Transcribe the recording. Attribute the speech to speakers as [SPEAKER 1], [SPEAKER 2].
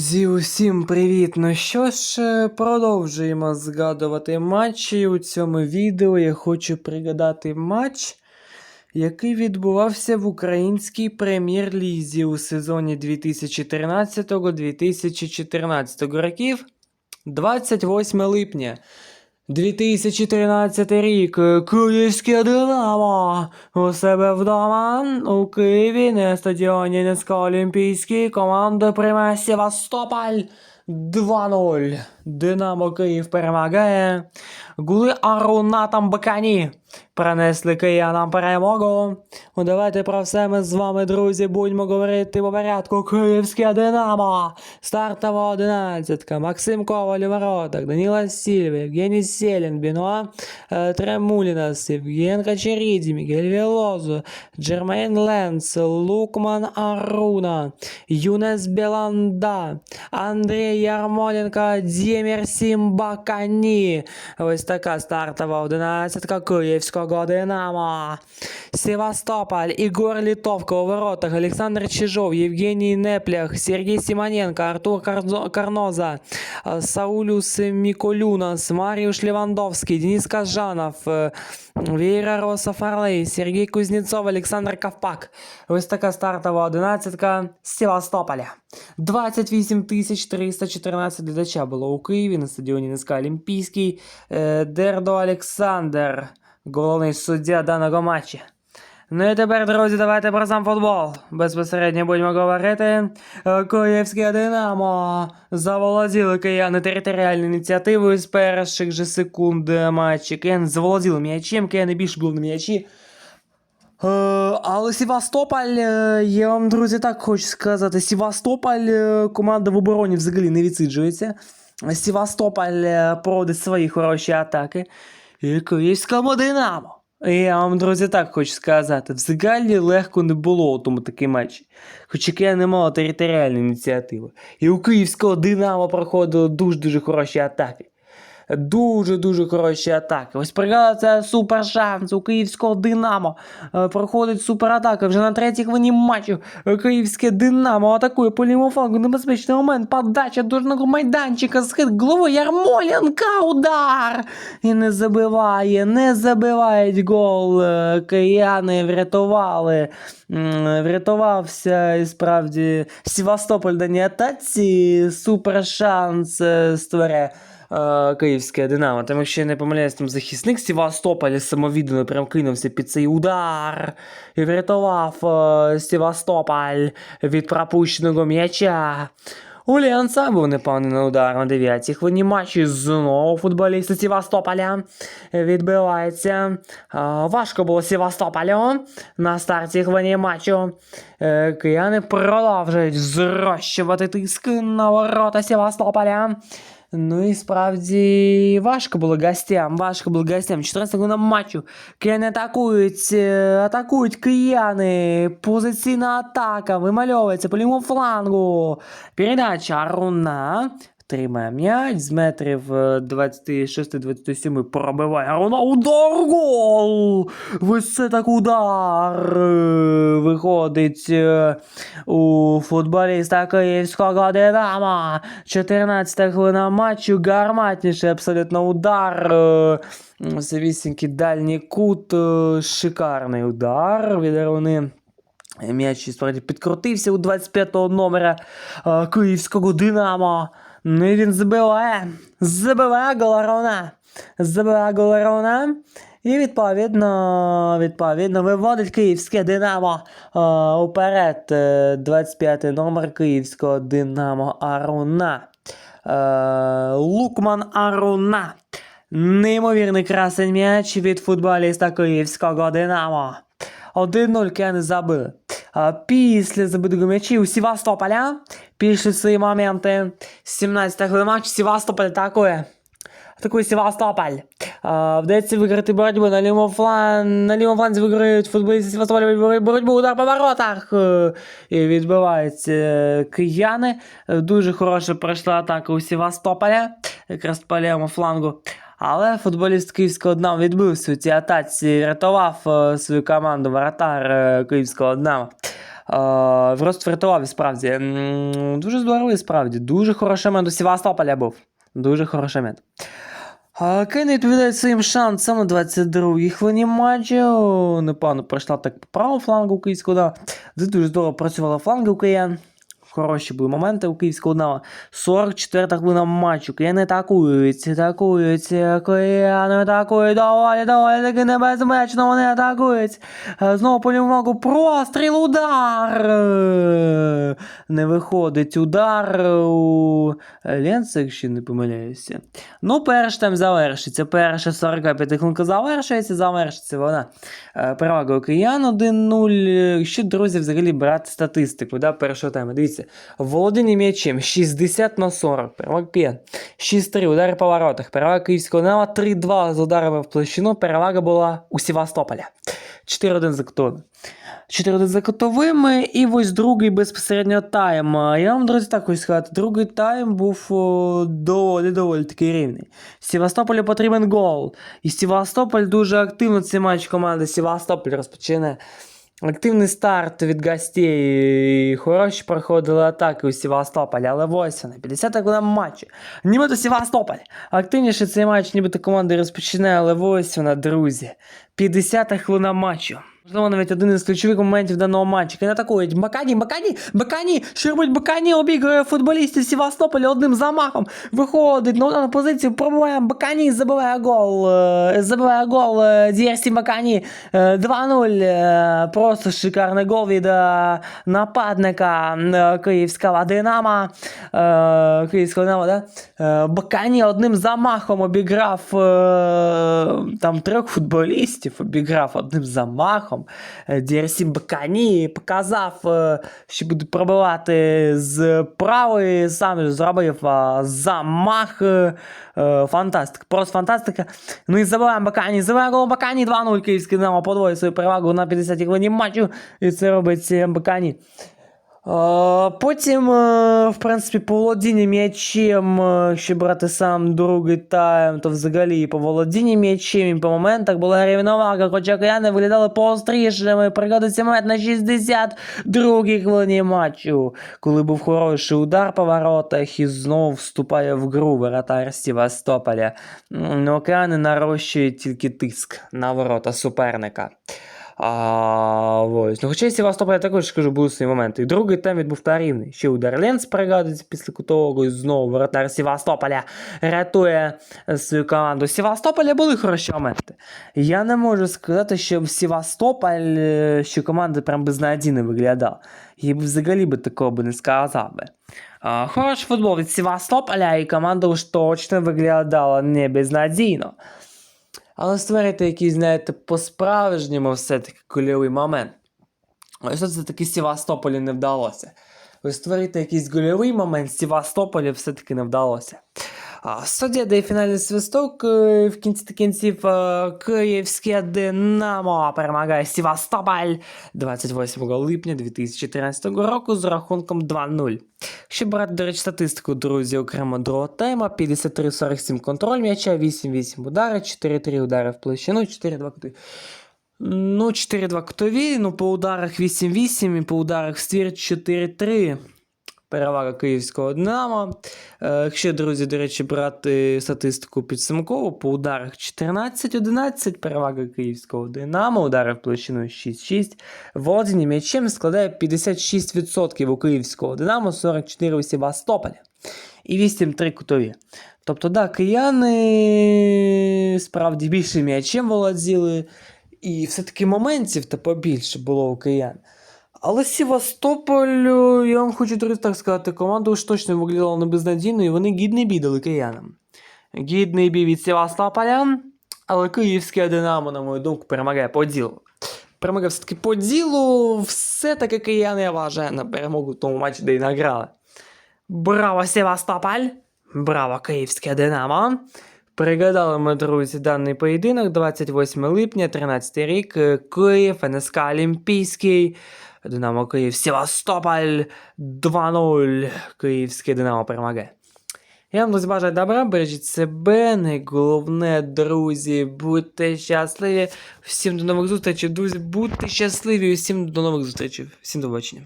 [SPEAKER 1] Друзі, усім привіт! Ну що ж, е, продовжуємо згадувати матчі. У цьому відео я хочу пригадати матч, який відбувався в українській прем'єр-лізі у сезоні 2013-2014 років. 28 липня. 2013 рік. е, Київське Динамо у себе вдома у Києві на стадіоні Низько Олімпійський команда приймає Севастополь 2-0. Динамо Київ перемагає. Гули Аруна Тамбакані принесли киянам перемогу. Ну, давайте про все ми з вами, друзі, будемо говорити по порядку. Київське Динамо. Стартова одинадцятка. Максим Коваль воротах. Даніла Сільва, Євгеній Селін, Біно е, Тремулінас, Євген Качерідзе, Мігель Велозо, Джермейн Ленс, Лукман Аруна, Юнес Беланда, Андрій Ярмоленко, Дємір Сімбакані. Ось така стартова одинадцятка Київського Динамо. Севастополь, Ігор Літовко у воротах, Олександр Чижов, Євгеній Неплях, Сергій Симоненко, Артур Карзо- Карноза, е, Саулюс Міколюнас, Маріуш Левандовський, Денис Кажанов, е, Віра Роса Фарлей, Сергій Кузнєцов, Олександр Ковпак. Ось така стартова одинадцятка з Севастополя. 28 тисяч 314 глядача було у Києві на стадіоні НСК Олімпійський. Е, Дердо Олександр, головний суддя даного матча. Ну і тепер, друзі, давайте про сам футбол. Безпосередньо будемо говорити. Е, Київське Динамо заволоділи кияни територіальною ініціативою з перших же секунд матчі. Кияни заволоділи м'ячем, кияни більше були на м'ячі. Е, але Севастополь, е, я вам, друзі, так хочу сказати, Севастополь, команда в обороні взагалі не відсиджується. Севастополь е, проводить свої хороші атаки. І Київському Динамо. Я вам, друзі, так хочу сказати, взагалі легко не було у тому такий матчі. Хоча я не мала територіальної ініціативи. І у київського Динамо проходили дуже-дуже хороші атаки. Дуже-дуже хороші атаки. Ось пригадали, це супер шанс у київського Динамо. Е, Проходить суператака. Вже на третій хвилині матчу київське Динамо атакує по лівому флангу. Небезпечний момент. Подача дужного майданчика. Схід голови Ярмоленка. Удар! І не забиває, не забивають гол. Е, Кияни врятували. Врятувався і справді Севастополь даній атаці. Супер шанс е, створює е, київське Динамо. Там, якщо я не помиляюсь, там захисник Севастополя самовіддано прям кинувся під цей удар і врятував е, Севастополь від пропущеного м'яча. У сам був непевний удар на 9-й хвилині матчі. Знову футболісти Севастополя відбивається. Важко було Сівастополю на старті хвилині матчу. Е, Кияни продовжують зрощувати тиск на ворота Севастополя. Ну і справді важко було гостям, важко було гостям. 14 хвилина матчу. Кияни атакують, е, атакують кияни. Позиційна атака вимальовується по лівому флангу. Передача Аруна. Тримає м'яч з метрів е, 26-27 пробиває Аруна. Удар гол! Ось так удар е, виходить е, у футболіста Київського Динамо. 14 хвилина матчу. Гарматніший абсолютно удар. е, Завісінький дальній кут. е, Шикарний удар від Аруни. М'яч справді підкрутився у 25-го номера е, київського Динамо. Ну і він забиває. Забиває Голарона. Забиває Голарона. І відповідно, відповідно виводить київське Динамо е, уперед. Е, 25-й номер київського Динамо Аруна. Е, Лукман Аруна. Неймовірний красень м'яч від футболіста київського Динамо. 1-0 кияни забили. Після забитого м'ячі у Севастополя пішли свої моменти. 17 хвилин матч Севастополь атакує. Атакує Севастополь. А, вдається виграти боротьбу на лівому флан... на лівому фланзі виграють футболісти Севастополя боротьбу, удар по воротах. І відбиваються е, кияни. Дуже хороша пройшла атака у Севастополя, якраз по лівому флангу. Але футболіст київського Динамо відбився у цій атаці, рятував е, свою команду воротар е, київського Динамо. Просто врятував і справді. Дуже здоровий справді. Дуже хороший момент у Севастополя був. Дуже хороший момент. Кейн відповідає своїм шансам на 22-й хвилині матчу. Непогано пройшла так по правому флангу київського да. Дуже здорово працювала фланги у киян. Хороші були моменти у київського Динамо. 44-та хвилина матчу. Кияни атакують, атакують, кияни атакують, доволі, доволі таки небезпечно вони атакують. Е, Знову по простріл, удар. Е, Не виходить удар у Ленца, якщо не помиляюся. Ну, перший тайм завершиться. Перша 45 хвилинка завершується, завершиться вона. Е, у киян 1-0. Якщо, друзі, взагалі брати статистику да, першого тайму. Дивіться, володіння м'ячем 60 на 40. Перевага киян. 6-3, удари по воротах. Перевага київського Динамо 3-2 з ударами в площину. Перевага була у Севастополя. 4-1 за кутовими. 4-1 за кутовими, і ось другий безпосередньо тайм. Я вам, друзі, так хочу сказати, другий тайм був доволі доволі такий рівний. Севастополю потрібен гол. І Севастополь дуже активно цей матч команди Севастополь розпочинає. Активний старт від гостей, хороші проходили атаки у Севастополі, але ось вони, 50 хвилина матчі. Нібито Севастополь. Активніше цей матч, нібито команда розпочинає, але ось вона, друзі. 50 хвилина матчу. Можливо, навіть один із ключових моментів даного матчу. Коли атакують Бакані, Бакані, Бакані, що робить Бакані, обігрує футболістів Севастополя одним замахом. Виходить на ударну позицію, пробиває Бакані, забиває гол. е, Забиває гол е, Дієрсі Бакані е, 2-0. е, Просто шикарний гол від е, нападника е, київського Динамо. Е, Київського Динамо, да? Е, Бакані одним замахом обіграв е, там трьох футболістів, обіграв одним замахом. Е, DRC Бакані показав, е, що буде пробивати з правої, сам же зробив е, замах. е, е, Фантастика, просто фантастика. Ну і забуваємо Бакані, забиває гол Бакані 2-0 київський Динамо подвоює свою перевагу на 50-й хвилині матчу. І це робить е, Бакані. Потім, е, в принципі, по володінню м'ячем, е, якщо брати сам другий тайм, то взагалі по володінню м'ячем і по моментах була рівновага, хоча кияни виглядали поострішими. Пригодиться момент на 62-й хвилині матчу, коли був хороший удар по воротах і знову вступає в гру воротар Севастополя. М, Ну, кияни нарощують тільки тиск на ворота суперника. А, ось. Ну, хоча і Севастополя також скажу, були свої моменти. Другий тайм відбув та. Ще удар Ленц пригадується після кутового, знову воротар Севастополя рятує свою команду. У Севастополя були хороші моменти. Я не можу сказати, що в Севастополь, е, що команда прям безнадійно виглядала. Я б взагалі би такого би не сказав би. А, хороший футбол від Севастополя, і команда уж точно виглядала не безнадійно. Але створити якийсь, знаєте, по-справжньому все-таки кульовий момент. Ось це таки Севастополі не вдалося. Ви створити якийсь гольовий момент Севастополі все-таки не вдалося. Суддя дає фінальний свисток. е, В кінці кінців е, Київське Динамо перемагає Севастополь 28 липня 2013 року з рахунком 2-0. Якщо брати, до речі, статистику, друзі, окремо другого тайма, 53-47 контроль м'яча, 8-8 удари, 4-3 удари в площину, 4-2 кутові. Ну, 4-2 кутові, ну по ударах 8-8 і по ударах в ствір 4-3. Перевага київського Динамо. Е, Якщо, друзі, до речі, брати статистику підсумкову, по ударах 14-11, перевага київського Динамо, удари в площину 6-6. Володіння м'ячем складає 56% у київського Динамо, 44% у Севастополя. І 8-3 кутові. Тобто, да, кияни справді більше м'ячем володіли, і все-таки моментів та побільше було у киян. Але Севастополь, е, я вам хочу так сказати, команда уж точно виглядала не безнадійно, і вони гідний бій дали киянам. Гідний бій від Севастополя, але київське Динамо, на мою думку, перемагає по ділу. Перемагає все-таки по ділу, все-таки кияни я вважаю на перемогу в тому матчі, де й награли. Браво, Севастополь! Браво, київське Динамо! Пригадали ми, друзі, даний поєдинок 28 липня, 13 рік, Київ, НСК Олімпійський, Динамо Київ, Севастополь 2-0. Київське Динамо перемагає. Я вам, друзі, бажаю добра, бережіть себе, найголовне, друзі, будьте щасливі. Всім до нових зустрічей, друзі, будьте щасливі, і всім до нових зустрічей. Всім до побачення.